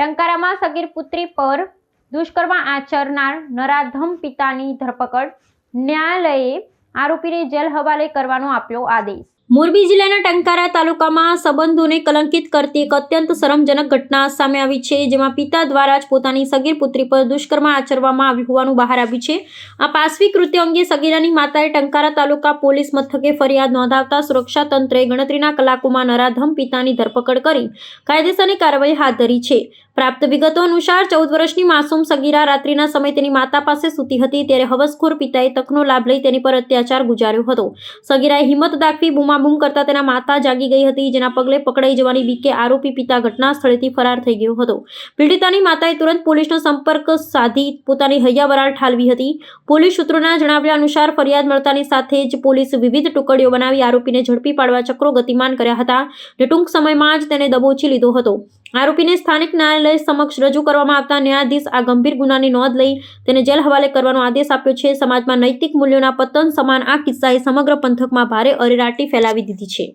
ટંકારામાં સગીર પુત્રી પર દુષ્કર્મ આચરનાર નરાધમ પિતાની ધરપકડ ન્યાયાલયે આરોપીને જેલ હવાલે કરવાનો આપ્યો આદેશ. મોરબી જિલ્લાના ટંકારા તાલુકામાં સંબંધોને કલંકિત કરતી એક અત્યંત શરમજનક ઘટના સામે આવી છે, જેમાં પિતા દ્વારા જ પોતાની સગીર પુત્રી પર દુષ્કર્મ આચરવામાં આવ્યું હોવાનું બહાર આવ્યું છે. આ પાશ્વી કૃત્ય અંગે સગીરાની માતાએ ટંકારા તાલુકા પોલીસ મથકે ફરિયાદ નોંધાવતા સુરક્ષા તંત્રે ગણતરીના કલાકોમાં નરાધમ પિતાની ધરપકડ કરી કાયદેસરની કાર્યવાહી હાથ ધરી છે. પ્રાપ્ત વિગતો અનુસાર ચૌદ વર્ષની માસૂમ સગીરા રાત્રિના સમયે તેની માતા પાસે સૂતી હતી. ત્યારે હવસખોર પિતાએ તકનો લાભ લઈ તેની પર અત્યાચાર ગુજાર્યો હતો. સગીરાએ હિંમત દાખવી બૂમાબૂમ કરતા તેના માતા જાગી ગઈ હતી. જેના પગલે પકડાઈ જવાની બીકે આરોપી પિતા ઘટના સ્થળેથી ફરાર થઈ ગયો હતો. પીડિતાની માતાએ તુરંત પોલીસનો સંપર્ક સાધી પોતાની હૈયાવરાળ ઠાલવી હતી. પોલીસ સૂત્રોના જણાવ્યા અનુસાર ફરિયાદ મળતાની સાથે જ પોલીસ વિવિધ ટુકડીઓ બનાવી આરોપીને ઝડપી પાડવા ચક્રો ગતિમાન કર્યા હતા. અને ટૂંક સમયમાં જ તેને દબોચી લીધો હતો. આરોપીને સ્થાનિક ન્યાયાલય સમક્ષ રજૂ કરવામાં આવતા ન્યાયાધીશ આ ગંભીર ગુનાની નોંધ લઈ તેને જેલ હવાલે કરવાનો આદેશ આપ્યો છે. સમાજમાં નૈતિક મૂલ્યોના પતન સમાન આ કિસ્સાએ સમગ્ર પંથકમાં ભારે અરેરાટી ફેલાવી દીધી છે.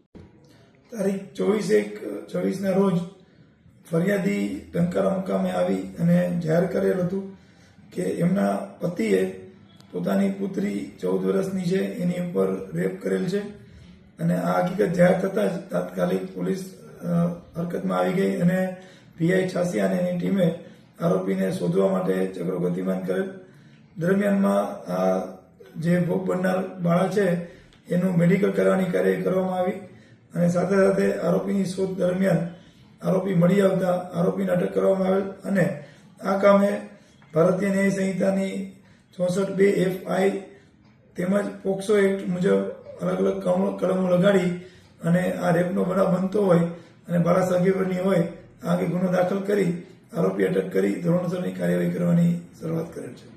તારીખ ચોવીસ એક, ચોવીસના રોજ ફરિયાદી ટંકારા મુકામે આવી અને જાહેર કરેલ હતું કે એમના પતિએ પોતાની પુત્રી ચૌદ વર્ષની છે. એની ઉપર રેપ કરેલ છે અને આ હકીકત જાહેર થતાં જ તાત્કાલિક પોલીસ હરકતમાં આવી ગઈ અને પીઆઈ છાસિયા અને એની ટીમે આરોપીને શોધવા માટે ચક્રો ગતિમાન કરેલ. દરમિયાનમાં આ જે ભોગ બનનાર બાળા છે, એનું મેડિકલ કરવાની કાર્ય કરવામાં આવી અને સાથે સાથે આરોપીની શોધ દરમિયાન આરોપી મળી આવતા આરોપીને અટક કરવામાં આવેલ અને આ કામે ભારતીય ન્યાય સંહિતાની ચોસઠ બે એફ આઈ તેમજ પોક્સો એક્ટ મુજબ અલગ અલગ કલમો લગાડી અને આ રેપનો બનાવ બનતો હોય અને બાળા સગીરની હોય, આ અંગે ગુનો દાખલ કરી આરોપી અટક કરી ધોરણસરની કાર્યવાહી કરવાની શરૂઆત કરેલ છે.